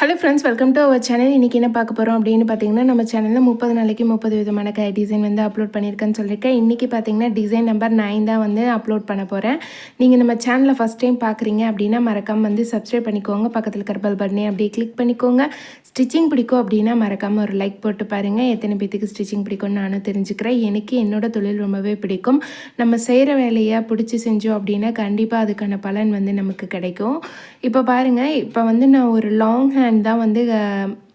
Hello friends welcome to our channel இன்றைக்கி என்ன பார்க்க போகிறோம் அப்படின்னு பார்த்தீங்கன்னா நம்ம சேனலில் முப்பது நாளைக்கு முப்பது விதமான கை டிசைன் வந்து அப்லோட் பண்ணியிருக்கேன்னு சொல்லியிருக்கேன். இன்றைக்கி பார்த்தீங்கன்னா டிசைன் நம்பர் நைன் தான் வந்து அப்லோட் பண்ண போகிறேன் நீங்கள் நம்ம சேனலை ஃபஸ்ட் டைம் பார்க்குறீங்க அப்படின்னா மறக்காமல் வந்து சப்ஸ்கிரைப் பண்ணிக்கோங்க. பக்கத்தில் கர்பல் பெல் பட்டனே அப்படியே கிளிக் பண்ணிக்கோங்க. ஸ்டிச்சிங் பிடிக்கும் அப்படின்னா மறக்காமல் ஒரு லைக் போட்டு பாருங்கள் எத்தனை பேத்துக்கு ஸ்டிச்சிங் பிடிக்கும்னு நானும் தெரிஞ்சுக்கிறேன். எனக்கு என்னோட தொழில் ரொம்பவே பிடிக்கும். நம்ம செய்கிற வேலையை பிடிச்சி செஞ்சோம் அப்படின்னா கண்டிப்பாக அதுக்கான பலன் வந்து நமக்கு கிடைக்கும். இப்போ பாருங்கள் இப்போ வந்து நான் ஒரு லாங் ஹேண்ட் டைம் தான் வந்து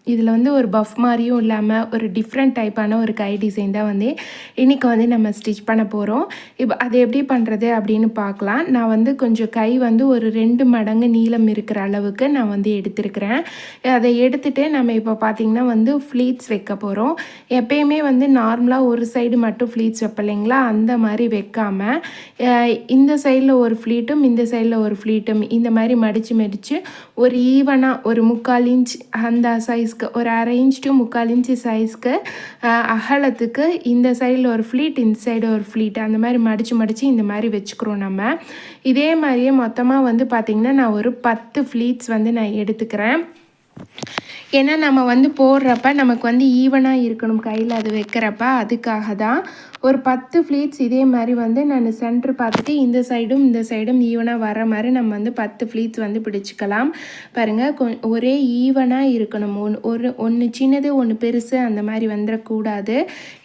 இதில் வந்து ஒரு பஃப் மாதிரியும் இல்லாமல் ஒரு டிஃப்ரெண்ட் டைப்பான ஒரு கை டிசைன் தான் வந்து இன்றைக்கி வந்து நம்ம ஸ்டிச் பண்ண போகிறோம் இப்போ அது எப்படி பண்ணுறது அப்படின்னு பார்க்கலாம். நான் வந்து கொஞ்சம் கை வந்து ஒரு ரெண்டு மடங்கு நீளம் இருக்கிற அளவுக்கு நான் வந்து எடுத்திருக்கிறேன். அதை எடுத்துகிட்டு நம்ம இப்போ பார்த்திங்கன்னா வந்து ஃப்ளீட்ஸ் வைக்க போகிறோம் எப்பயுமே வந்து நார்மலாக ஒரு சைடு மட்டும் ஃப்ளீட்ஸ் வைப்பலைங்களா அந்த மாதிரி வைக்காமல் இந்த சைடில் ஒரு ஃப்ளீட்டும் இந்த சைடில் ஒரு ஃப்ளீட்டும் இந்த மாதிரி மடித்து மடித்து ஒரு ஈவனாக ஒரு முக்கால் இன்ச் அந்த சைஸ் சைஸ்க்கு ஒரு அரை இன்ச் டு முக்கால் இன்ச்சு சைஸ்க்கு அகலத்துக்கு இந்த சைடில் ஒரு ஃப்ளீட் இந்த சைடு ஒரு ஃப்ளீட் அந்த மாதிரி மடித்து மடித்து இந்த மாதிரி வச்சுக்கிறோம் நம்ம. இதே மாதிரியே மொத்தமாக வந்து பார்த்திங்கன்னா நான் ஒரு பத்து ஃப்ளீட்ஸ் வந்து நான் எடுத்துக்கிறேன். ஏன்னா நம்ம வந்து போடுறப்ப நமக்கு வந்து ஈவனாக இருக்கணும் கையில் அது வைக்கிறப்ப. அதுக்காக தான் ஒரு பத்து ஃப்ளீட்ஸ் இதே மாதிரி வந்து நான் சென்டர் பார்த்துட்டு இந்த சைடும் இந்த சைடும் ஈவனாக வர மாதிரி நம்ம வந்து பத்து ஃப்ளீட்ஸ் வந்து பிடிச்சிக்கலாம். பாருங்கள் கொ ஒரே ஈவனாக இருக்கணும். ஒன்று ஒரு ஒன்று சின்னது ஒன்று பெருசு அந்த மாதிரி வந்துடக்கூடாது.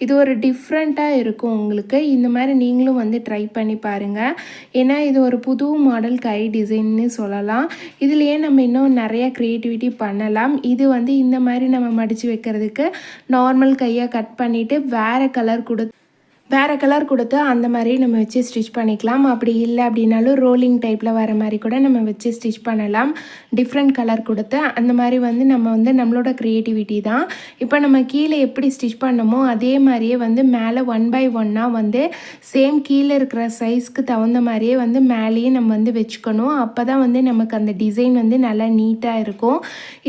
இது ஒரு டிஃப்ரெண்ட்டாக இருக்கும் உங்களுக்கு. இந்த மாதிரி நீங்களும் வந்து ட்ரை பண்ணி பாருங்கள் ஏன்னா இது ஒரு புது மாடல் கை டிசைன்னு சொல்லலாம். இதுலேயே நம்ம இன்னும் நிறையா க்ரியேட்டிவிட்டி பண்ணலாம். இது வந்து இந்த மாதிரி நம்ம மடித்து வைக்கிறதுக்கு நார்மல் கையாக கட் பண்ணிவிட்டு வேறு கலர் கொடு வேறு கலர் கொடுத்து அந்த மாதிரி நம்ம வச்சு ஸ்டிச் பண்ணிக்கலாம். அப்படி இல்லை அப்படின்னாலும் ரோலிங் டைப்பில் வர மாதிரி கூட நம்ம வச்சு ஸ்டிச் பண்ணலாம். டிஃப்ரெண்ட் கலர் கொடுத்து அந்த மாதிரி வந்து நம்ம வந்து நம்மளோட க்ரியேட்டிவிட்டி தான். இப்போ நம்ம கீழே எப்படி ஸ்டிச் பண்ணமோ அதே மாதிரியே வந்து மேலே ஒன் பை ஒன்னாக வந்து சேம் கீழே இருக்கிற சைஸ்க்கு தகுந்த மாதிரியே வந்து மேலேயே நம்ம வந்து வச்சுக்கணும். அப்போ தான் வந்து நமக்கு அந்த டிசைன் வந்து நல்லா நீட்டாக இருக்கும்.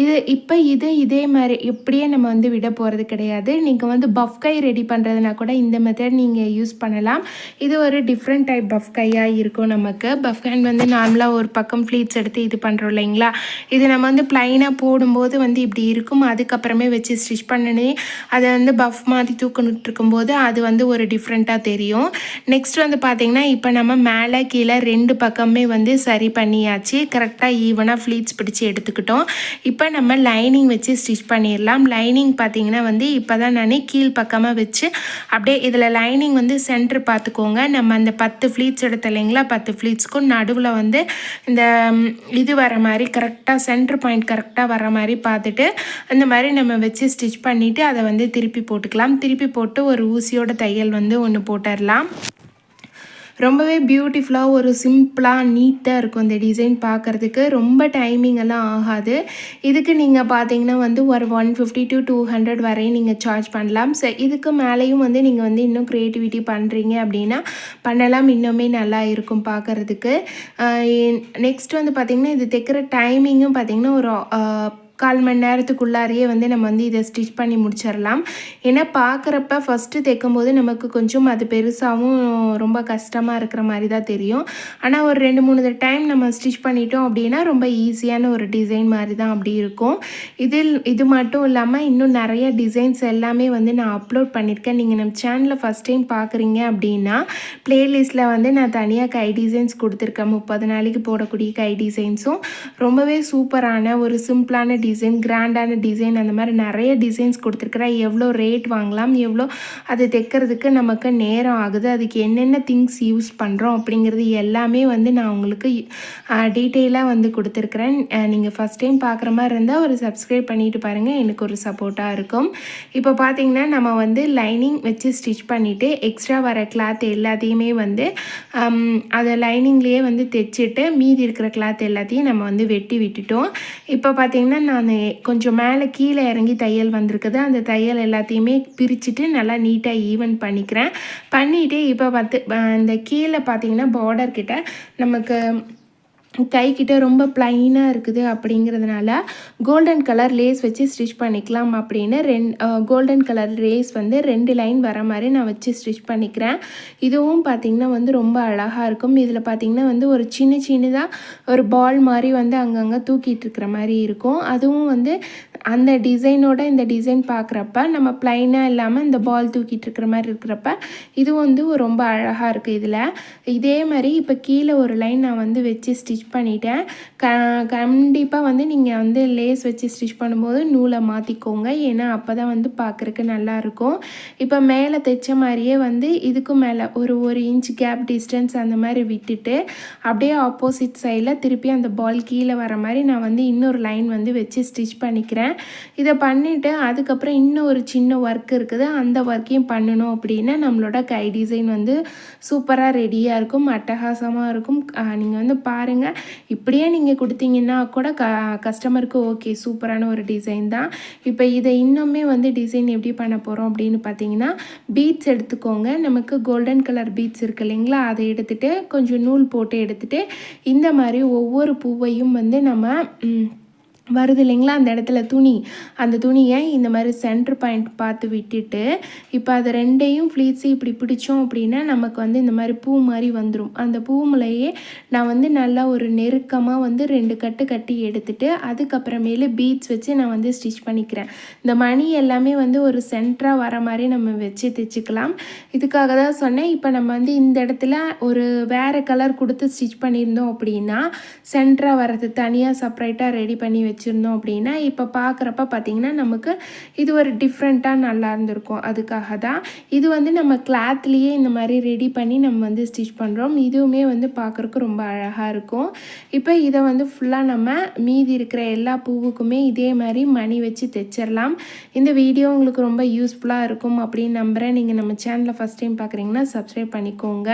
இது இப்போ இது இதே மாதிரி இப்படியே நம்ம வந்து விட போகிறது கிடையாது. நீங்கள் வந்து பஃப் கை ரெடி பண்ணுறதுனா கூட இந்த மெத்தட் நீங்கள் நீங்கள் யூஸ் பண்ணலாம். இது ஒரு டிஃப்ரெண்ட் டைப் பஃப் கையாக இருக்கும் நமக்கு. பஃப் ஹேண்ட் வந்து நார்மலாக ஒரு பக்கம் ஃப்ளீட்ஸ் எடுத்து இது பண்ணுறோம் இல்லைங்களா? இது நம்ம வந்து ப்ளைனாக போடும்போது வந்து இப்படி இருக்கும். அதுக்கப்புறமே வச்சு ஸ்டிச் பண்ணனே அதை வந்து பஃப் மாதிரி தூக்கிட்டு இருக்கும்போது அது வந்து ஒரு டிஃப்ரெண்ட்டாக தெரியும். நெக்ஸ்ட் வந்து பார்த்திங்கன்னா இப்போ நம்ம மேலே கீழே ரெண்டு பக்கமே வந்து சரி பண்ணியாச்சு. கரெக்டாக ஈவனாக ஃப்ளீட்ஸ் பிடிச்சி எடுத்துக்கிட்டோம். இப்போ நம்ம லைனிங் வச்சு ஸ்டிச் பண்ணிடலாம். லைனிங் பார்த்திங்கன்னா வந்து இப்போ தான் நான் கீழ் பக்கமாக வச்சு அப்படியே இதில் லைன் லைனிங் வந்து சென்ட்ரு பார்த்துக்கோங்க. நம்ம அந்த பத்து ஃப்ளீட்ஸ் எடுத்த இல்லைங்களா? பத்து ஃப்ளீட்ஸ்க்கும் நடுவில் வந்து இந்த இது வர மாதிரி கரெக்டாக சென்ட்ரு பாயிண்ட் கரெக்டாக வர மாதிரி பார்த்துட்டு அந்த மாதிரி நம்ம வச்சு ஸ்டிச் பண்ணிவிட்டு அதை வந்து திருப்பி போட்டுக்கலாம். திருப்பி போட்டு ஒரு ஊசியோட தையல் வந்து ஒன்று போட்டுடலாம். ரொம்பவே பியூட்டிஃபுல்லாக ஒரு சிம்பிளாக நீட்டாக இருக்கும் இந்த டிசைன் பார்க்குறதுக்கு. ரொம்ப டைமிங் எல்லாம் ஆகாது. இதுக்கு நீங்கள் பார்த்தீங்கன்னா வந்து ஒரு one fifty to two hundred வரையும் நீங்கள் சார்ஜ் பண்ணலாம். ஸோ இதுக்கு மேலேயும் வந்து நீங்கள் வந்து இன்னும் க்ரியேட்டிவிட்டி பண்ணுறீங்க அப்படின்னா பண்ணலாம். இன்னுமே நல்லா இருக்கும் பார்க்குறதுக்கு. நெக்ஸ்ட் வந்து பார்த்திங்கன்னா இது தைக்கிற டைமிங்கும் பார்த்திங்கன்னா ஒரு கால் மணி நேரத்துக்குள்ளாரையே வந்து நம்ம வந்து இதை ஸ்டிச் பண்ணி முடிச்சிடலாம். ஏன்னா பார்க்குறப்ப ஃபஸ்ட்டு தைக்கும் போது நமக்கு கொஞ்சம் அது பெருசாகவும் ரொம்ப கஷ்டமாக இருக்கிற மாதிரி தான் தெரியும். ஆனால் ஒரு ரெண்டு மூணு டைம் நம்ம ஸ்டிச் பண்ணிட்டோம் அப்படின்னா ரொம்ப ஈஸியான ஒரு டிசைன் மாதிரி தான் அப்படி இருக்கும். இதில் இது மட்டும் இல்லாமல் இன்னும் நிறைய டிசைன்ஸ் எல்லாமே வந்து நான் அப்லோட் பண்ணியிருக்கேன். நீங்கள் நம்ம சேனலில் ஃபஸ்ட் டைம் பார்க்குறீங்க அப்படின்னா ப்ளேலிஸ்ட்டில் வந்து நான் தனியாக கை டிசைன்ஸ் கொடுத்துருக்கேன். முப்பது நாளைக்கு போடக்கூடிய கை டிசைன்ஸும் ரொம்பவே சூப்பரான ஒரு சிம்பிளான டிசைன் கிராண்டான டிசைன் அந்த மாதிரி நிறைய டிசைன்ஸ் கொடுத்துருக்குறேன் எவ்வளோ ரேட் வாங்கலாம் எவ்வளோ அது தைக்கிறதுக்கு நமக்கு நேரம் ஆகுது அதுக்கு என்னென்ன திங்ஸ் யூஸ் பண்ணுறோம் அப்படிங்கிறது எல்லாமே வந்து நான் உங்களுக்கு டீட்டெயிலாக வந்து கொடுத்துருக்குறேன். நீங்கள் ஃபஸ்ட் டைம் பார்க்குற மாதிரி இருந்தால் ஒரு சப்ஸ்கிரைப் பண்ணிட்டு பாருங்கள் எனக்கு ஒரு சப்போர்ட்டாக இருக்கும். இப்போ பார்த்தீங்கன்னா நம்ம வந்து லைனிங் வச்சு ஸ்டிச் பண்ணிவிட்டு எக்ஸ்ட்ரா வர கிளாத் எல்லாத்தையுமே வந்து அதை லைனிங்லேயே வந்து தைச்சிட்டு மீதி இருக்கிற கிளாத் எல்லாத்தையும் நம்ம வந்து வெட்டி விட்டுட்டோம். இப்போ பார்த்திங்கன்னா நான் நான் கொஞ்சம் மேலே கீழே இறங்கி தையல் வந்திருக்குது. அந்த தையல் எல்லாத்தையுமே பிரிச்சுட்டு நல்லா நீட்டாக ஈவன் பண்ணிக்கிறேன். பண்ணிவிட்டு இப்போ பார்த்து இந்த கீழே பார்த்திங்கன்னா பார்டர் கிட்ட நமக்கு கைக்கிட்ட ரொம்ப ப்ளைனாக இருக்குது அப்படிங்கிறதுனால கோல்டன் கலர் லேஸ் வச்சு ஸ்டிச் பண்ணிக்கலாம் அப்படின்னு ரெண் கோல்டன் கலர் லேஸ் வந்து ரெண்டு லைன் வர மாதிரி நான் வச்சு ஸ்டிச் பண்ணிக்கிறேன். இதுவும் பார்த்திங்கன்னா வந்து ரொம்ப அழகாக இருக்கும். இதில் பார்த்திங்கன்னா வந்து ஒரு சின்ன சின்னதாக ஒரு பால் மாதிரி வந்து அங்கங்கே தூக்கிட்டு இருக்கிற மாதிரி இருக்கும். அதுவும் வந்து அந்த டிசைனோட இந்த டிசைன் பார்க்குறப்ப நம்ம ப்ளைனாக இல்லாமல் இந்த பால் தூக்கிட்டு இருக்கிற மாதிரி இருக்கிறப்ப இது வந்து ரொம்ப அழகாக இருக்குது இதில். இதே மாதிரி இப்போ கீழே ஒரு லைன் நான் வந்து வச்சு ஸ்டிச் பண்ணிட்டேன். க கண்டிப்பாக வந்து நீங்கள் வந்து லேஸ் வச்சு ஸ்டிச் பண்ணும்போது நூலை மாற்றிக்கோங்க ஏன்னா அப்போ தான் வந்து பார்க்குறக்கு நல்லாயிருக்கும் இப்போ மேலே தைச்ச மாதிரியே வந்து இதுக்கும் மேலே ஒரு ஒரு இன்ச் கேப் டிஸ்டன்ஸ் அந்த மாதிரி விட்டுட்டு அப்படியே ஆப்போசிட் சைடில் திருப்பி அந்த பால் கீழே வர மாதிரி நான் வந்து இன்னொரு லைன் வந்து வச்சு ஸ்டிச் பண்ணிக்கிறேன். இதை பண்ணிவிட்டு அதுக்கப்புறம் இன்னும் ஒரு சின்ன ஒர்க் இருக்குது. அந்த ஒர்க்கையும் பண்ணணும் அப்படின்னா நம்மளோட கை டிசைன் வந்து சூப்பராக ரெடியாக இருக்கும் அட்டகாசமாக இருக்கும். நீங்கள் வந்து பாருங்கள் இப்படியே நீங்கள் கொடுத்தீங்கன்னா கூட க கஸ்டமருக்கு ஓகே சூப்பரான ஒரு டிசைன் தான். இப்போ இதை இன்னுமே வந்து டிசைன் எப்படி பண்ண போகிறோம் அப்படின்னு பார்த்தீங்கன்னா பீட்ஸ் எடுத்துக்கோங்க. நமக்கு கோல்டன் கலர் பீட்ஸ் இருக்குது இல்லைங்களா? அதை எடுத்துகிட்டு கொஞ்சம் நூல் போட்டு எடுத்துகிட்டு இந்த மாதிரி ஒவ்வொரு பூவையும் வந்து நம்ம வருது இல்லைங்களா? அந்த இடத்துல துணி. அந்த துணியை இந்த மாதிரி சென்டர் பாயிண்ட் பார்த்து விட்டுட்டு இப்போ அது ரெண்டையும் ஃப்ளீட்ஸு இப்படி பிடிச்சோம் அப்படின்னா நமக்கு வந்து இந்த மாதிரி பூ மாதிரி வந்துடும் அந்த பூமுலையே நான் வந்து நல்லா ஒரு நெருக்கமாக வந்து ரெண்டு கட்டு கட்டி எடுத்துட்டு அதுக்கப்புறமேலு பீட்ஸ் வச்சு நான் வந்து ஸ்டிச் பண்ணிக்கிறேன். இந்த மணி எல்லாமே வந்து ஒரு சென்டராக வர மாதிரி நம்ம வச்சு தைச்சிக்கலாம். இதுக்காக தான் சொன்னேன். இப்போ நம்ம வந்து இந்த இடத்துல ஒரு வேறு கலர் கொடுத்து ஸ்டிச் பண்ணியிருந்தோம் அப்படின்னா சென்டராக வர்றது தனியாக செப்பரேட்டாக ரெடி பண்ணி வச்சு வச்சுருந்தோம் அப்படின்னா இப்போ பார்க்குறப்ப பார்த்திங்கன்னா நமக்கு இது ஒரு டிஃப்ரெண்ட்டாக நல்லா இருந்திருக்கும். அதுக்காக தான் இது வந்து நம்ம கிளாத்லேயே இந்த மாதிரி ரெடி பண்ணி நம்ம வந்து ஸ்டிச் பண்ணுறோம் இதுவுமே வந்து பார்க்குறக்கு ரொம்ப அழகாக இருக்கும். இப்போ இதை வந்து ஃபுல்லாக நம்ம மீதி இருக்கிற எல்லா பூவுக்குமே இதே மாதிரி மணி வச்சு தைச்சிடலாம் இந்த வீடியோ உங்களுக்கு ரொம்ப யூஸ்ஃபுல்லாக இருக்கும் அப்படின்னு நம்புகிறேன் நீங்கள் நம்ம சேனலில் ஃபஸ்ட் டைம் பார்க்குறீங்கன்னா சப்ஸ்கிரைப் பண்ணிக்கோங்க.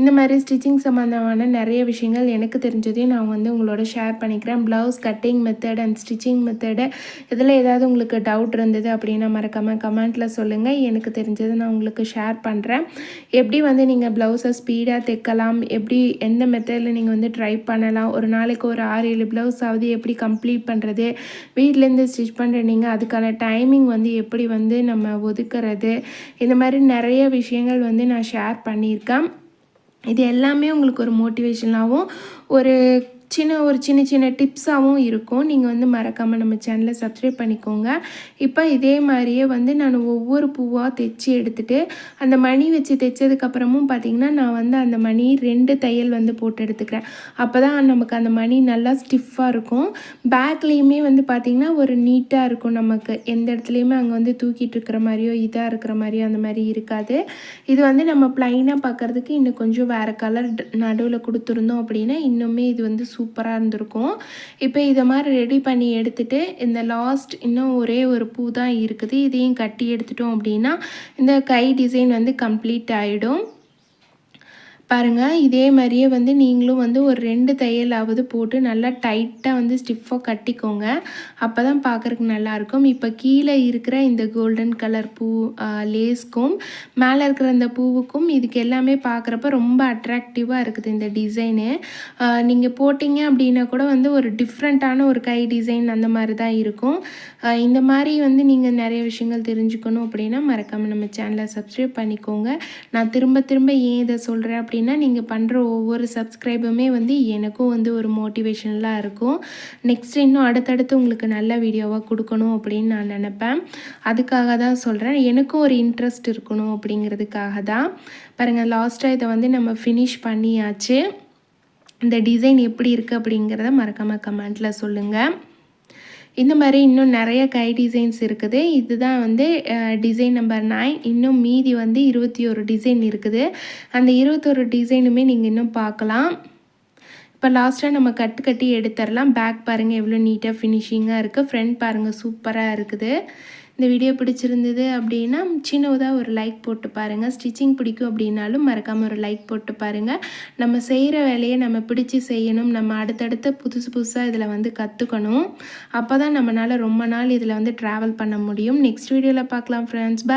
இந்த மாதிரி ஸ்டிச்சிங் சம்மந்தமான நிறைய விஷயங்கள் எனக்கு தெரிஞ்சதையும் நான் வந்து உங்களோட ஷேர் பண்ணிக்கிறேன். Blouse cutting method method and stitching method இதில் ஏதாவது உங்களுக்கு டவுட் இருந்தது அப்படின்னா மறக்காமல் கமெண்ட்டில் சொல்லுங்கள் எனக்கு தெரிஞ்சதை நான் உங்களுக்கு ஷேர் பண்ணுறேன் எப்படி வந்து நீங்கள் ப்ளவுஸை ஸ்பீடாக தைக்கலாம்? எப்படி எந்த மெத்தடில் நீங்கள் வந்து ட்ரை பண்ணலாம்? ஒரு நாளைக்கு ஒரு ஆறு ஏழு ப்ளவுஸ் ஆகுது எப்படி கம்ப்ளீட் பண்ணுறது வீட்டிலேருந்து ஸ்டிச் பண்ணுற நீங்கள் அதுக்கான டைமிங் வந்து எப்படி வந்து நம்ம ஒதுக்கிறது? இந்த மாதிரி நிறைய விஷயங்கள் வந்து நான் ஷேர் பண்ணியிருக்கேன். இது எல்லாமே உங்களுக்கு ஒரு மோட்டிவேஷனாகவும் ஒரு சின்ன ஒரு சின்ன சின்ன டிப்ஸாகவும் இருக்கும். நீங்கள் வந்து மறக்காமல் நம்ம சேனலை சப்ஸ்கிரைப் பண்ணிக்கோங்க. இப்போ இதே மாதிரியே வந்து நான் ஒவ்வொரு பூவாக தைச்சி எடுத்துகிட்டு அந்த மணி வச்சு தைச்சதுக்கப்புறமும் பார்த்திங்கன்னா நான் வந்து அந்த மணி ரெண்டு தையல் வந்து போட்டு எடுத்துக்கிறேன். அப்போ தான் நமக்கு அந்த மணி நல்லா ஸ்டிஃபாக இருக்கும். பேக்லேயுமே வந்து பார்த்திங்கன்னா ஒரு நீட்டாக இருக்கும் நமக்கு. எந்த இடத்துலையுமே அங்கே வந்து தூக்கிட்டு இருக்கிற மாதிரியோ இதாக இருக்கிற மாதிரியோ அந்த மாதிரி இருக்காது. இது வந்து நம்ம ப்ளைனாக பார்க்குறதுக்கு இன்னும் கொஞ்சம் வேறு கலர் நடுவில் கொடுத்துருந்தோம் அப்படின்னா இன்னுமே இது வந்து சூப்பராக இருந்திருக்கும். இப்போ இதை மாதிரி ரெடி பண்ணி எடுத்துகிட்டு இந்த லாஸ்ட் இன்னும் ஒரே ஒரு பூ தான் இருக்குது. இதையும் கட்டி எடுத்துட்டோம் அப்படின்னா இந்த கை டிசைன் வந்து கம்ப்ளீட் ஆகிடும் பாருங்கள் இதே மாதிரியே வந்து நீங்களும் வந்து ஒரு ரெண்டு தையலாவது போட்டு நல்லா டைட்டாக வந்து ஸ்டிஃபாக கட்டிக்கோங்க. அப்போ தான் பார்க்குறக்கு நல்லாயிருக்கும். இப்போ கீழே இருக்கிற இந்த கோல்டன் கலர் பூ லேஸ்க்கும் மேலே இருக்கிற இந்த பூவுக்கும் இதுக்கு எல்லாமே பார்க்குறப்ப ரொம்ப அட்ராக்டிவாக இருக்குது இந்த டிசைனு நீங்கள் போட்டிங்க அப்படின்னா கூட வந்து ஒரு டிஃப்ரெண்ட்டான ஒரு கை டிசைன் அந்த மாதிரி தான் இருக்கும் இந்த மாதிரி வந்து நீங்கள் நிறைய விஷயங்கள் தெரிஞ்சுக்கணும் அப்படின்னா மறக்காமல் நம்ம சேனலை சப்ஸ்கிரைப் பண்ணிக்கோங்க. நான் திரும்ப திரும்ப ஏன் இதை சொல்கிறேன் அப்படி அப்படின்னா நீங்கள் பண்ணுற ஒவ்வொரு சப்ஸ்கிரைபுமே வந்து எனக்கும் வந்து ஒரு மோட்டிவேஷனலாக இருக்கும். நெக்ஸ்ட் இன்னும் அடுத்தடுத்து உங்களுக்கு நல்ல வீடியோவாக கொடுக்கணும் அப்படின்னு நான் நினப்பேன். அதுக்காக தான் சொல்கிறேன் எனக்கும் ஒரு இன்ட்ரெஸ்ட் இருக்கணும் அப்படிங்கிறதுக்காக தான். பாருங்கள் லாஸ்ட்டாக இதை வந்து நம்ம ஃபினிஷ் பண்ணியாச்சு. இந்த டிசைன் எப்படி இருக்குது அப்படிங்கிறத மறக்காமல் கமெண்ட்டில் சொல்லுங்கள் இந்த மாதிரி இன்னும் நிறைய கை டிசைன்ஸ் இருக்குது. இதுதான் வந்து டிசைன் நம்பர் நைன் இன்னும் மீதி வந்து இருபத்தி ஒரு டிசைன் இருக்குது. அந்த இருபத்தொரு டிசைனுமே நீங்கள் இன்னும் பார்க்கலாம். இப்போ லாஸ்ட்டாக நம்ம கட்டு கட்டி எடுத்துடலாம் பேக் பாருங்கள் எவ்வளோ நீட்டாக ஃபினிஷிங்காக இருக்குது ஃப்ரண்ட் பாருங்கள் சூப்பராக இருக்குது. இந்த வீடியோ பிடிச்சிருந்தது அப்படின்னா சின்னதாக ஒரு லைக் போட்டு பாருங்கள் ஸ்டிச்சிங் பிடிக்கும் அப்படின்னாலும் மறக்காமல் ஒரு லைக் போட்டு பாருங்கள் நம்ம செய்கிற வேலையை நம்ம பிடிச்சி செய்யணும். நம்ம அடுத்தடுத்த புதுசு புதுசாக இதில் வந்து கற்றுக்கணும் அப்போ தான் நம்மளால் ரொம்ப நாள் இதில் வந்து ட்ராவல் பண்ண முடியும். நெக்ஸ்ட் வீடியோவில் பார்க்கலாம் ஃப்ரெண்ட்ஸ் பை